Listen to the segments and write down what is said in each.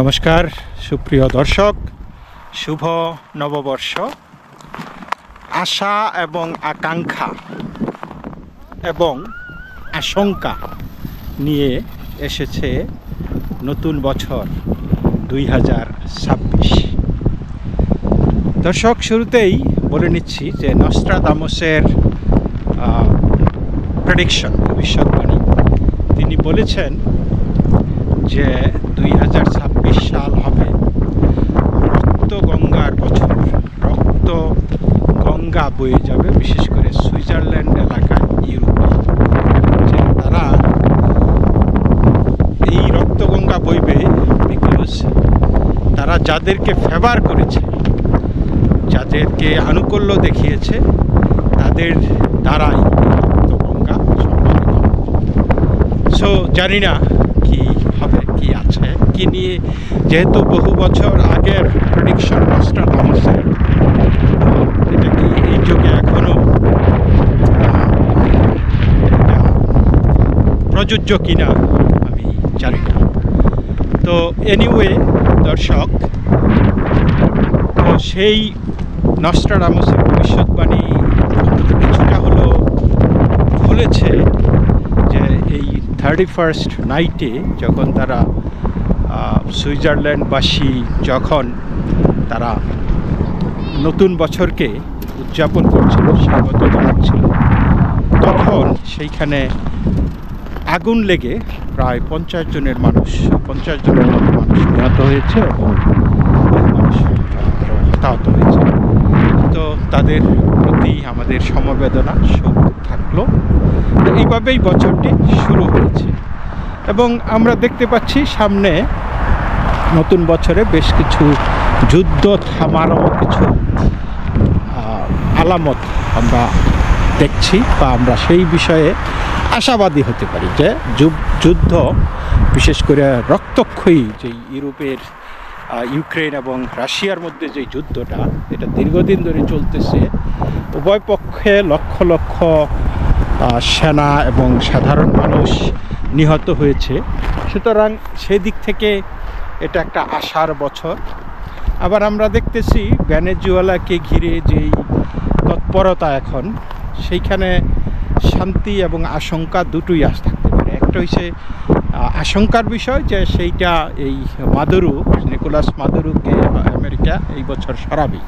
নমস্কার, সুপ্রিয় দর্শক, শুভ নববর্ষ। আশা এবং আকাঙ্ক্ষা এবং আশঙ্কা নিয়ে এসেছে নতুন বছর দুই হাজার ছাব্বিশ। দর্শক, শুরুতেই বলে নিচ্ছি যে নস্ট্রাদামসের প্রেডিকশন ভবিষ্যৎবাণী। তিনি বলেছেন যে দুই হাজার ছাব্বিশ সাল হবে। রক্ত গঙ্গার বছর। রক্ত গঙ্গা বয়ে যাবে, বিশেষ করে সুইজারল্যান্ড এলাকায়, ইউরোপে। যে তারা এই রক্ত গঙ্গা বইবে বিকজ তারা যাদেরকে ফেভার করেছে, যাদেরকে আনুকূল্য দেখিয়েছে, তাদের দ্বারাই রক্ত গঙ্গা সো জানি না কি কি নিয়ে যেহেতু বহু বছর আগের প্রেডিকশন নস্ট্রাডামাসের এটা কি এই যুগে এখনও প্রযোজ্য কিনা আমি জানি না। তো এনিওয়ে দর্শক, তো সেই নস্ট্রাডামাসের ভবিষ্যৎবাণী কিছুটা হলো বলেছে যে এই থার্টি ফার্স্ট নাইটে যখন তারা সুইজারল্যান্ডবাসী যখন তারা নতুন বছরকে উদযাপন করছিল, স্বাগত জানাচ্ছিল, তখন সেইখানে আগুন লেগে প্রায় পঞ্চাশ জনের মানুষ, পঞ্চাশ জনের মতো মানুষ নিহত হয়েছে এবং মানুষ হতাহত হয়েছে। তো তাদের প্রতি আমাদের সমবেদনা, শোক থাকল। তো এইভাবেই বছরটি শুরু হয়েছে। এবং আমরা দেখতে পাচ্ছি সামনে নতুন বছরে বেশ কিছু যুদ্ধ থামারও কিছু আলামত আমরা দেখছি বা আমরা সেই বিষয়ে আশাবাদী হতে পারি যে যুদ্ধ, বিশেষ করে রক্তক্ষয়ী যে ইউরোপের ইউক্রেন এবং রাশিয়ার মধ্যে যে যুদ্ধটা, এটা দীর্ঘদিন ধরে চলতেছে। উভয় পক্ষে লক্ষ লক্ষ সেনা এবং সাধারণ মানুষ নিহত হয়েছে। সুতরাং সেদিক থেকে এটা একটা আশার বছর। আবার আমরা দেখতেছি ভ্যানেজুয়েলাকে ঘিরে যেই তৎপরতা এখন, সেইখানে শান্তি এবং আশঙ্কা দুটোই আস থাকতে পারে। একটা হচ্ছে আশঙ্কার বিষয় যে সেইটা এই মাদুরু, নিকোলাস মাদুরুকে আমেরিকা এই বছর সরাবে।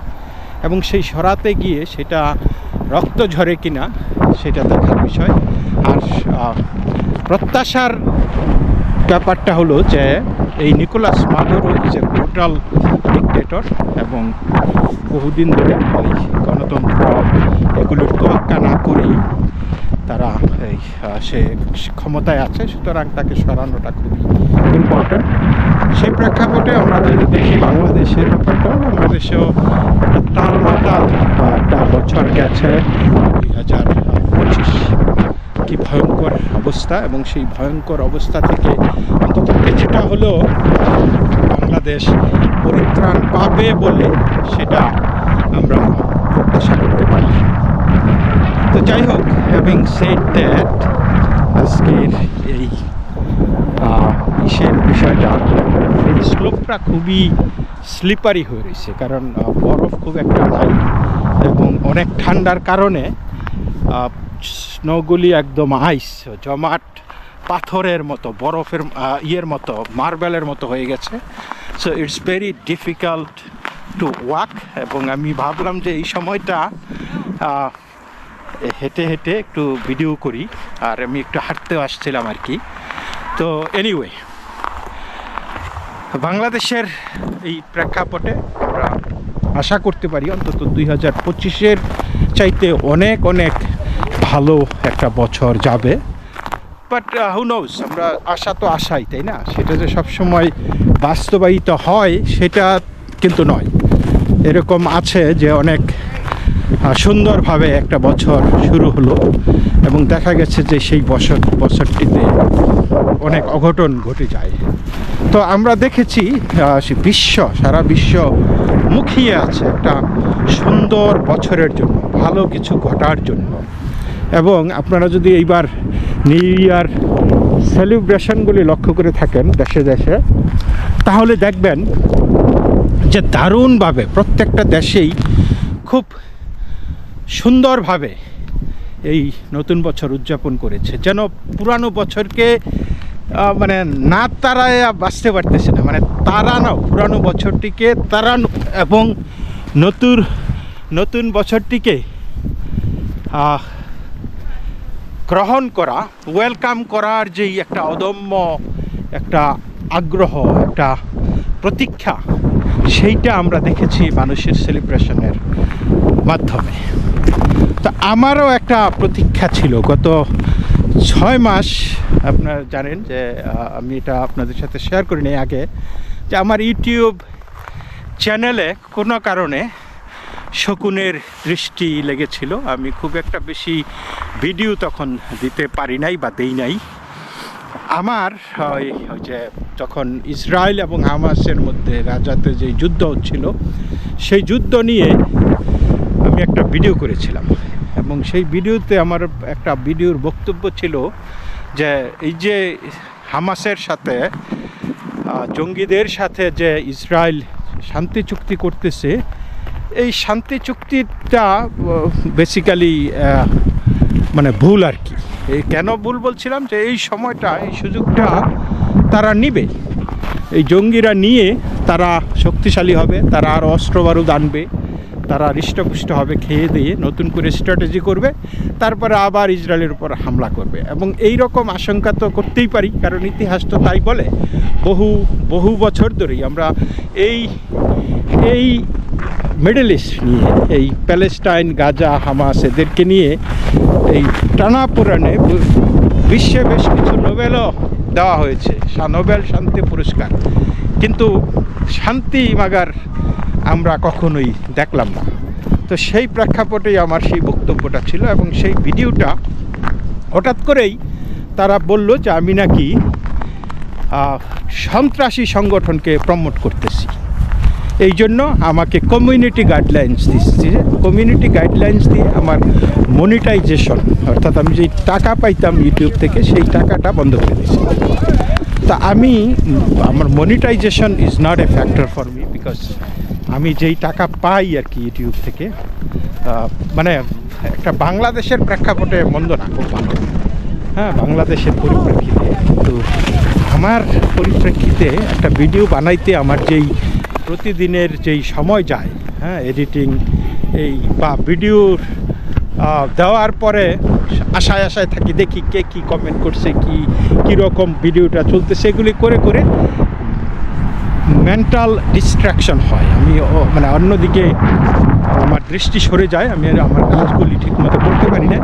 এবং সেই সরাতে গিয়ে সেটা রক্ত ঝরে কিনা, সেটা দেখার বিষয়। আর প্রত্যাশার ব্যাপারটা হলো যে এই Nicolas Maduro is a brutal dictator এবং বহুদিন ধরে ওই গণতন্ত্র এগুলোর তোয়াক্কা না করেই তারা এই সে ক্ষমতায় আছে সুতরাং তাকে সরানোটা খুবই ইম্পর্ট্যান্ট সেই প্রেক্ষাপটে আমরা যদি দেখি বাংলাদেশের ব্যাপারটা। বাংলাদেশেও তালমাতাল আহ, একটা বছর গেছে দুই হাজার পঁচিশ কি ভয়ঙ্কর অবস্থা এবং সেই ভয়ঙ্কর অবস্থা থেকে অন্তত কিছুটা হলেও বাংলাদেশ পরিত্রাণ পাবে বলে সেটা আমরা প্রত্যাশা করতে পারি। তো যাই হোক হ্যাভিং সেড দ্যাট আজকের এই ইসের বিষয়টা, এই স্লোপটা খুবই স্লিপারি হয়ে রয়েছে। কারণ বরফ খুব একটা নাই এবং অনেক ঠান্ডার কারণে স্নোগুলি একদম আইস, জমাট, পাথরের মতো, বরফের ইয়ের মতো, মার্বেলের মতো হয়ে গেছে। So it's very difficult to walk এবং আমি ভাবলাম যে এই সময়টা হেঁটে হেঁটে একটু ভিডিও করি, আর আমি একটু হাঁটতেও আসছিলাম আর কি। তো এনিওয়ে বাংলাদেশের এই প্রেক্ষাপটে আমরা আশা করতে পারি অন্তত দুই হাজার পঁচিশের চাইতে অনেক অনেক ভালো একটা বছর যাবে। বাট হু নোজ আমরা, আশা তো আশাই, তাই না? সেটা যে সবসময় বাস্তবায়িত হয়, সেটা কিন্তু নয়। এরকম আছে যে অনেক সুন্দরভাবে একটা বছর শুরু হলো এবং দেখা গেছে যে সেই বছর, বছরটিতে অনেক অঘটন ঘটে যায়। তো আমরা দেখেছি বিশ্ব, সারা বিশ্ব মুখিয়ে আছে একটা সুন্দর বছরের জন্য, ভালো কিছু ঘটার জন্য। এবং আপনারা যদি এইবার নিউ ইয়ার সেলিব্রেশনগুলি লক্ষ্য করে থাকেন দেশে দেশে, তাহলে দেখবেন যে দারুণভাবে প্রত্যেকটা দেশেই খুব সুন্দরভাবে এই নতুন বছর উদযাপন করেছে। যেন পুরানো বছরকে মানে না তারায় বাঁচতে পারতেছে না। মানে তারা তারানো পুরানো বছরটিকে তারানো এবং নতুন নতুন বছরটিকে গ্রহণ করা ওয়েলকাম করার যেই একটা অদম্য একটা আগ্রহ, একটা প্রতীক্ষা, সেইটা আমরা দেখেছি মানুষের সেলিব্রেশনের মাধ্যমে। তো আমারও একটা প্রতীক্ষা ছিল, গত ছয় মাস, আপনারা জানেন যে আমি এটা আপনাদের সাথে শেয়ার করিনি আগে, যে আমার ইউটিউব চ্যানেলে কোনো কারণে শকুনের দৃষ্টি লেগেছিল। আমি খুব একটা বেশি ভিডিও তখন দিতে পারি নাই বা দেই নাই। আমার, ওই যে যখন ইসরায়েল এবং হামাসের মধ্যে গাজাতে যে যুদ্ধ হচ্ছিল, সেই যুদ্ধ নিয়ে আমি একটা ভিডিও করেছিলাম। এবং সেই ভিডিওতে আমার একটা ভিডিওর বক্তব্য ছিল যে, এই যে হামাসের সাথে জঙ্গিদের সাথে যে ইসরায়েল শান্তি চুক্তি করতেছে, এই শান্তি চুক্তিটা বেসিক্যালি মানে ভুল আর কি। এই কেন ভুল বলছিলাম যে এই সময়টা, এই সুযোগটা তারা নিবে। এই জঙ্গিরা নিয়ে তারা শক্তিশালী হবে, তারা আর অস্ত্র বারুদ আনবে, তারা হৃষ্টপুষ্ট হবে, খেয়ে দিয়ে নতুন করে স্ট্র্যাটেজি করবে, তারপরে আবার ইসরায়েলের উপর হামলা করবে। এবং এই রকম আশঙ্কা তো করতেই পারি, কারণ ইতিহাস তো তাই বলে, বহু বহু বছর ধরেই আমরা এই এই মিডল ইস্ট নিয়ে, এই প্যালেস্টাইন গাজা হামাস এদেরকে নিয়ে এই টানাপোড়ানে বু- বিশ্বে বেশ কিছু নোবেলও দেওয়া হয়েছে। নোবেল শান্তি পুরস্কার। কিন্তু শান্তি মাগার আমরা কখনোই দেখলাম না। তো সেই প্রেক্ষাপটেই আমার সেই বক্তব্যটা ছিল এবং সেই ভিডিওটা হঠাৎ করেই তারা বলল যে আমি নাকি সন্ত্রাসী সংগঠনকে প্রমোট করতেছি। এই জন্য আমাকে কমিউনিটি গাইডলাইন্স দিচ্ছে কমিউনিটি গাইডলাইন্স দিয়ে আমার মনিটাইজেশন অর্থাৎ আমি যেই টাকা পাইতাম ইউটিউব থেকে সেই টাকাটা বন্ধ করে দিয়েছি। তা আমি, আমার monetization is not a factor for me because আমি যেই টাকা পাই আর কি ইউটিউব থেকে মানে একটা বাংলাদেশের প্রেক্ষাপটে মন্দ না, খুব ভালো। হ্যাঁ বাংলাদেশের পরিপ্রেক্ষিতে। তো আমার পরিপ্রেক্ষিতে একটা ভিডিও বানাইতে আমার যেই প্রতিদিনের যেই সময় যায় হ্যাঁ এডিটিং এই বা ভিডিও দেওয়ার পরে আশায় আশায় থাকি, দেখি কে কী কমেন্ট করছে, কি, কীরকম ভিডিওটা চলতেছে সেগুলি করে করে মেন্টাল ডিস্ট্রাকশন হয়। আমি মানে অন্যদিকে আমার দৃষ্টি সরে যায়, আমি আর আমার কাজগুলি ঠিকমতো করতে পারি না।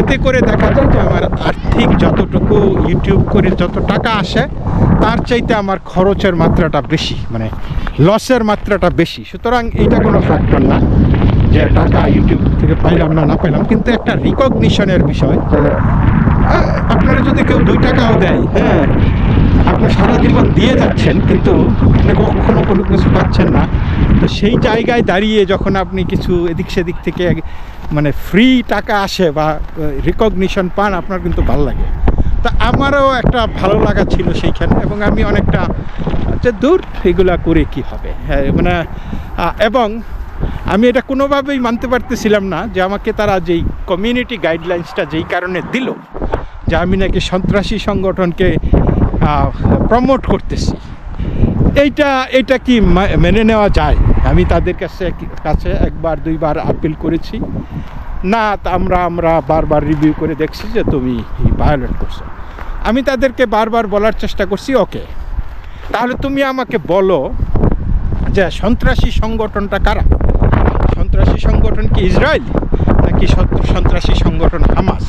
এতে করে দেখা যায় যে আমার আর্থিক যতটুকু ইউটিউব করে যত টাকা আসে, তার চাইতে আমার খরচের মাত্রাটা বেশি মানে লসের মাত্রাটা বেশি। সুতরাং এইটা কোনো ফ্যাক্টর না যে টাকা ইউটিউব থেকে পাইলাম না না পাইলাম। কিন্তু একটা রিকগনিশনের বিষয় আপনারা যদি কেউ দুই টাকাও দেয় হ্যাঁ। আপনি সারা জীবন দিয়ে যাচ্ছেন, কিন্তু আপনি কখনো কোনো কিছু পাচ্ছেন না। তো সেই জায়গায় দাঁড়িয়ে যখন আপনি কিছু এদিক সেদিক থেকে মানে ফ্রি টাকা আসে বা রিকগনিশন পান, আপনার কিন্তু ভালো লাগে। তা আমারও একটা ভালো লাগা ছিল সেইখানে এবং আমি অনেকটা, যে দূর এগুলা করে কি হবে? হ্যাঁ মানে এবং আমি এটা কোনোভাবেই মানতে পারতেছিলাম না যে আমাকে তারা যেই কমিউনিটি গাইডলাইন্সটা যেই কারণে দিল, যে আমি নাকি সন্ত্রাসী সংগঠনকে প্রমোট করতেছি। এইটা এটা কি মেনে নেওয়া যায়? আমি তাদের কাছে কাছে একবার, দুইবার আপিল করেছি। না আমরা আমরা বারবার রিভিউ করে দেখছি যে তুমি ভায়োলেট করছ। আমি তাদেরকে বারবার বলার চেষ্টা করছি ওকে তাহলে তুমি আমাকে বলো যে সন্ত্রাসী সংগঠনটা কারা? সন্ত্রাসী সংগঠন কি ইসরায়েল? নাকি সন্ত্রাসী সংগঠন হামাস?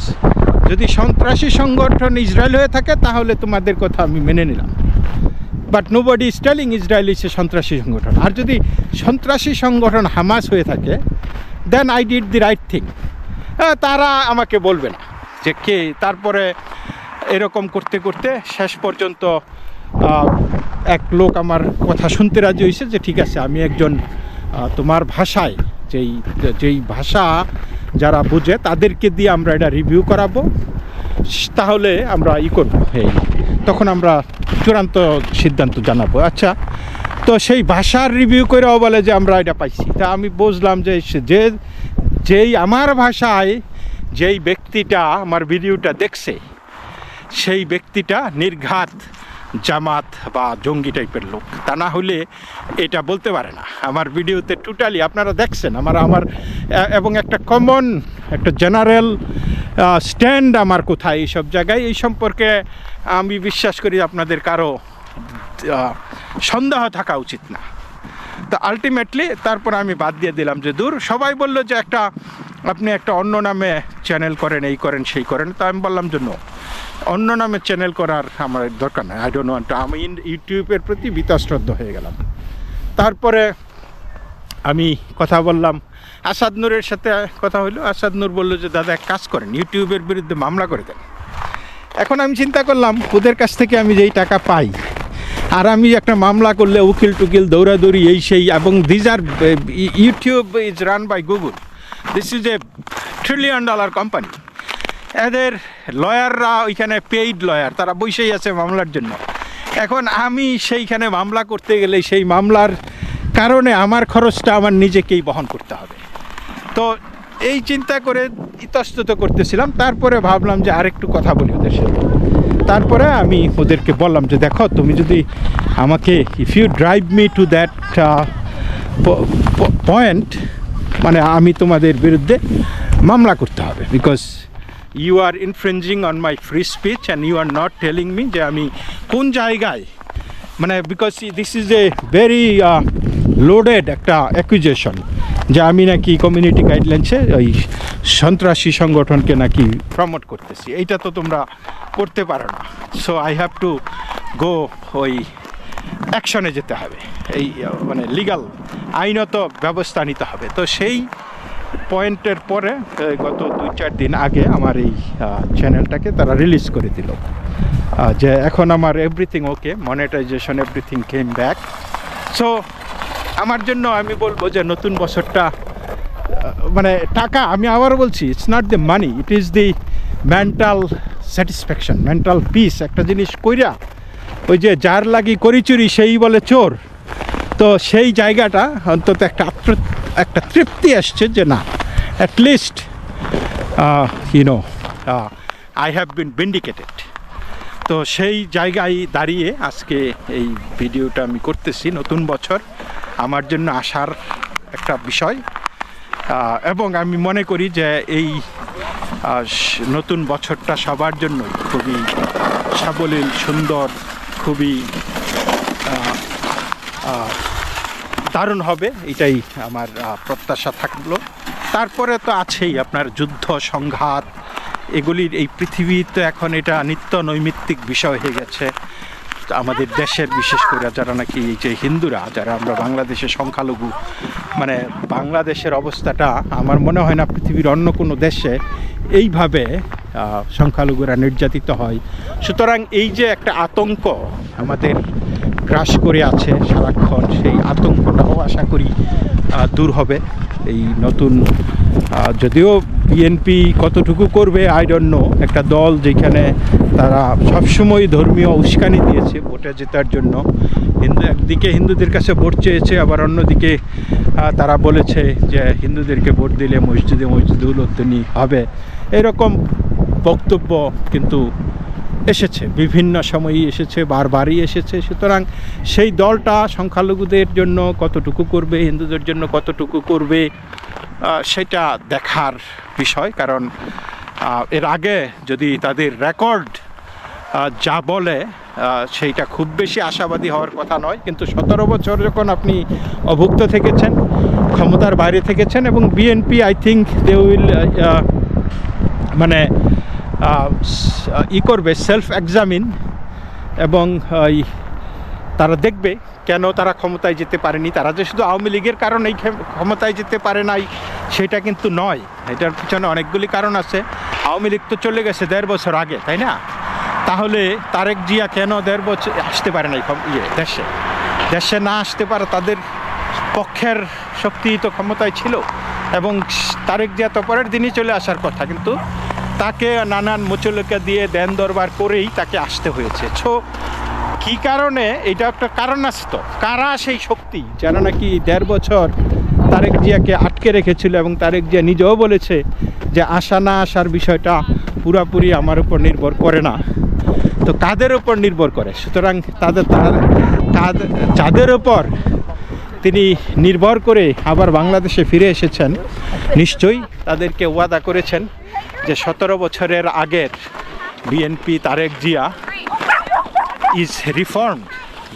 যদি সন্ত্রাসী সংগঠন ইসরায়েল হয়ে থাকে, তাহলে তোমাদের কথা আমি মেনে নিলাম। But nobody is telling Israel is a সন্ত্রাসী সংগঠন। আর যদি সন্ত্রাসী সংগঠন হামাস হয়ে থাকে then I did the right thing তারা আমাকে বলবে না যে কে তারপরে এরকম করতে করতে শেষ পর্যন্ত এক লোক আমার কথা শুনতে রাজি হয়েছে যে, ঠিক আছে, আমি একজন তোমার ভাষায় যেই যেই ভাষা যারা বুঝে তাদেরকে দিয়ে আমরা এটা রিভিউ করাবো। তাহলে আমরা ই করব। এই তখন আমরা চূড়ান্ত সিদ্ধান্ত জানাব। আচ্ছা তো সেই ভাষার রিভিউ করেও বলে যে আমরা এটা পাইছি। তা আমি বুঝলাম যে যে যেই আমার ভাষায় যেই ব্যক্তিটা আমার ভিডিওটা দেখছে সেই ব্যক্তিটা নির্ঘাত জামাত বা জঙ্গি টাইপের লোক। তা না হলে এটা বলতে পারে না। আমার ভিডিওতে টোটালি আপনারা দেখছেন, আমার আমার এবং একটা কমন একটা জেনারেল স্ট্যান্ড আমার কোথায় এইসব জায়গায়। এই সম্পর্কে আমি বিশ্বাস করি আপনাদের কারও সন্দেহ থাকা উচিত না। তো আলটিমেটলি তারপর আমি বাদ দিয়ে দিলাম যে দূর সবাই বলল যে একটা আপনি একটা অন্য নামে চ্যানেল করেন এই করেন সেই করেন। তো আমি বললাম যে no, অন্য নামে চ্যানেল করার আমার দরকার নাই আই ডোন্ট ওয়ান্ট আমি ইউটিউবের প্রতি বিতাশ্রদ্ধ হয়ে গেলাম। তারপরে আমি কথা বললাম আসাদ নূরের সাথে কথা হলো আসাদ নূর বলল যে দাদা এক কাজ করেন ইউটিউবের বিরুদ্ধে মামলা করে দেন। এখন আমি চিন্তা করলাম ওদের কাছ থেকে আমি যেই টাকা পাই আর আমি একটা মামলা করলে উকিল টুকিল দৌড়াদৌড়ি, এই সেই, এবং these R YouTube is run by Google this is a trillion dollar company এদের লয়াররা ওইখানে পেইড লয়ার তারা বসেই আছে মামলার জন্য। এখন আমি সেইখানে মামলা করতে গেলে সেই মামলার কারণে আমার খরচটা আমার নিজেকেই বহন করতে হবে। তো এই চিন্তা করে ইতস্তত করতেছিলাম, তারপরে ভাবলাম যে আরেকটু কথা বলি ওদের সাথে। তারপরে আমি ওদেরকে বললাম যে, দেখো, তুমি যদি আমাকে if you drive me to that point মানে আমি তোমাদের বিরুদ্ধে মামলা করতে হবে because you are infringing on my free speech and you are not telling me যে আমি কোন জায়গায় মানে because this is a very loaded একটা অ্যাকুইজেশন যে আমি নাকি কমিউনিটি গাইডলাইন্সে ওই সন্ত্রাসী সংগঠনকে নাকি প্রমোট করতেছি। এইটা তো তোমরা করতে পারো না। So I have to go ওই অ্যাকশনে যেতে হবে। এই মানে লিগাল আইনত ব্যবস্থা নিতে হবে। তো সেই পয়েন্টের পরে গত দুই চার দিন আগে আমার এই চ্যানেলটাকে তারা রিলিজ করে দিল। যে এখন আমার everything okay monetization everything came back so আমার জন্য আমি বলব যে নতুন বছরটা মানে টাকা, আমি আবার বলছি it's not the money it is the mental satisfaction mental peace একটা জিনিস কইরা, ওই যে যার লাগি করি চুরি সেই বলে চোর। তো সেই জায়গাটা অন্তত একটা একটা তৃপ্তি আসছে যে না at least you know I have been vindicated তো সেই জায়গায় দাঁড়িয়ে আজকে এই ভিডিওটা আমি করতেছি, নতুন বছর। আমার জন্য আসার একটা বিষয়। এবং আমি মনে করি যে এই নতুন বছরটা সবার জন্য খুবই সাবলীল, সুন্দর, খুবই দারুণ হবে, এটাই আমার প্রত্যাশা থাকল। তারপরে তো আছেই আপনার যুদ্ধ, সংঘাত, এগুলির এই পৃথিবীতে এখন এটা নিত্য নৈমিত্তিক বিষয় হয়ে গেছে। তো আমাদের দেশের, বিশেষ করে যারা নাকি এই যে হিন্দুরা, যারা আমরা বাংলাদেশের সংখ্যালঘু মানে বাংলাদেশের অবস্থাটা আমার মনে হয় না পৃথিবীর অন্য কোনো দেশে এইভাবে সংখ্যালঘুরা নির্যাতিত হয়। সুতরাং এই যে একটা আতঙ্ক আমাদের গ্রাস করে আছে সারাক্ষণ, সেই আতঙ্কটাও আশা করি দূর হবে। এই নতুন যদিও বিএনপি কতটুকু করবে আই ডোন্ট একটা দল যেখানে তারা সবসময় ধর্মীয় উস্কানি দিয়েছে ভোটে জেতার জন্য। হিন্দু একদিকে হিন্দুদের কাছে ভোট চেয়েছে, আবার অন্যদিকে তারা বলেছে যে হিন্দুদেরকে ভোট দিলে মসজিদে মসজিদুল উদ্দিনী হবে। এরকম বক্তব্য কিন্তু এসেছে, বিভিন্ন সময়ই এসেছে, বারবারই এসেছে। সুতরাং সেই দলটা সংখ্যালঘুদের জন্য কতটুকু করবে, হিন্দুদের জন্য কতটুকু করবে সেটা দেখার বিষয়। কারণ এর আগে যদি তাদের রেকর্ড যা বলে সেইটা খুব বেশি আশাবাদী হওয়ার কথা নয়। কিন্তু সতেরো বছর যখন আপনি অভুক্ত থেকেছেন, ক্ষমতার বাইরে থেকেছেন এবং BNP, I think they will মানে ই করবে সেলফ এক্সামিন এবং তারা দেখবে কেন তারা ক্ষমতায় যেতে পারেনি। তারা যে শুধু আওয়ামী লীগের কারণেই ক্ষম- ক্ষমতায় যেতে পারে নাই, সেটা কিন্তু নয়। এটার পিছনে অনেকগুলি কারণ আছে। আওয়ামী লীগ তো চলে গেছে দেড় বছর আগে, তাই না? তাহলে তারেক জিয়া কেন দেড় বছর আসতে পারে নাই ইয়ে দেশে? দেশে না আসতে পারে, তাদের পক্ষের শক্তি তো ক্ষমতায় ছিল, এবং তারেক জিয়া তো পরের দিনই চলে আসার কথা, কিন্তু তাকে নানান মুচলকা দিয়ে দেন দরবার করেই তাকে আসতে হয়েছে। ছো, কি কারণে? এটা একটা কারণ আছে তো কারা সেই শক্তি যারা নাকি দেড় বছর তারেক জিয়াকে আটকে রেখেছিল এবং তারেক জিয়া নিজেও বলেছে যে আসা না আসার বিষয়টা পুরাপুরি আমার উপর নির্ভর করে না। তো কাদের উপর নির্ভর করে? সুতরাং তাদের তার- যাদের উপর তিনি নির্ভর করে আবার বাংলাদেশে ফিরে এসেছেন, নিশ্চয়ই তাদেরকে ওয়াদা করেছেন। যে সতেরো বছরের আগের BNP Tarique Zia is reform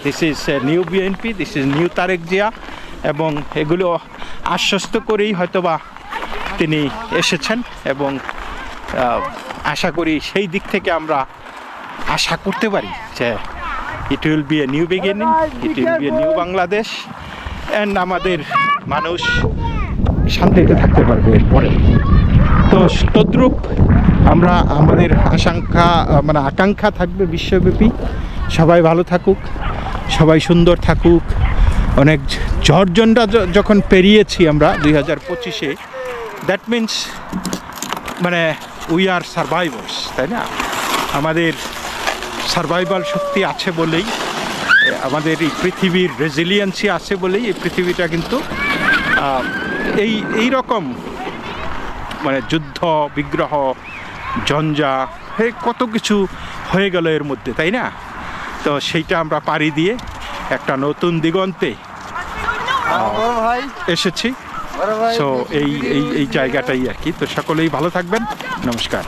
this is new BNP this is new Tarique Zia, এবং এগুলো আশ্বস্ত করেই হয়তোবা তিনি এসেছেন এবং আশা করি সেই দিক থেকে আমরা আশা করতে পারি যে it will be a new beginning it will be a new Bangladesh and আমাদের মানুষ শান্তিতে থাকতে পারবে এরপরে। তো তদ্রূপ আমরা আমাদের আশঙ্কা মানে আকাঙ্ক্ষা থাকবে বিশ্বব্যাপী। সবাই ভালো থাকুক, সবাই সুন্দর থাকুক। অনেক ঝড়জনটা যখন পেরিয়েছি আমরা দুই হাজার পঁচিশে দ্যাট মিন্স মানে উই আর সার্ভাইভার্স তাই না? আমাদের সার্ভাইভাল শক্তি আছে বলেই, আমাদের এই পৃথিবীর রেজিলিয়েন্সি আছে বলেই এই পৃথিবীটা কিন্তু এই এই রকম মানে যুদ্ধ বিগ্রহ ঝঞ্ঝা হে কত কিছু হয়ে গেল এর মধ্যে তাই না? তো সেইটা আমরা পাড়ি দিয়ে একটা নতুন দিগন্তে এসেছি। তো সো এই এই এই জায়গাটাই আর কি। তো সকলেই ভালো থাকবেন। নমস্কার।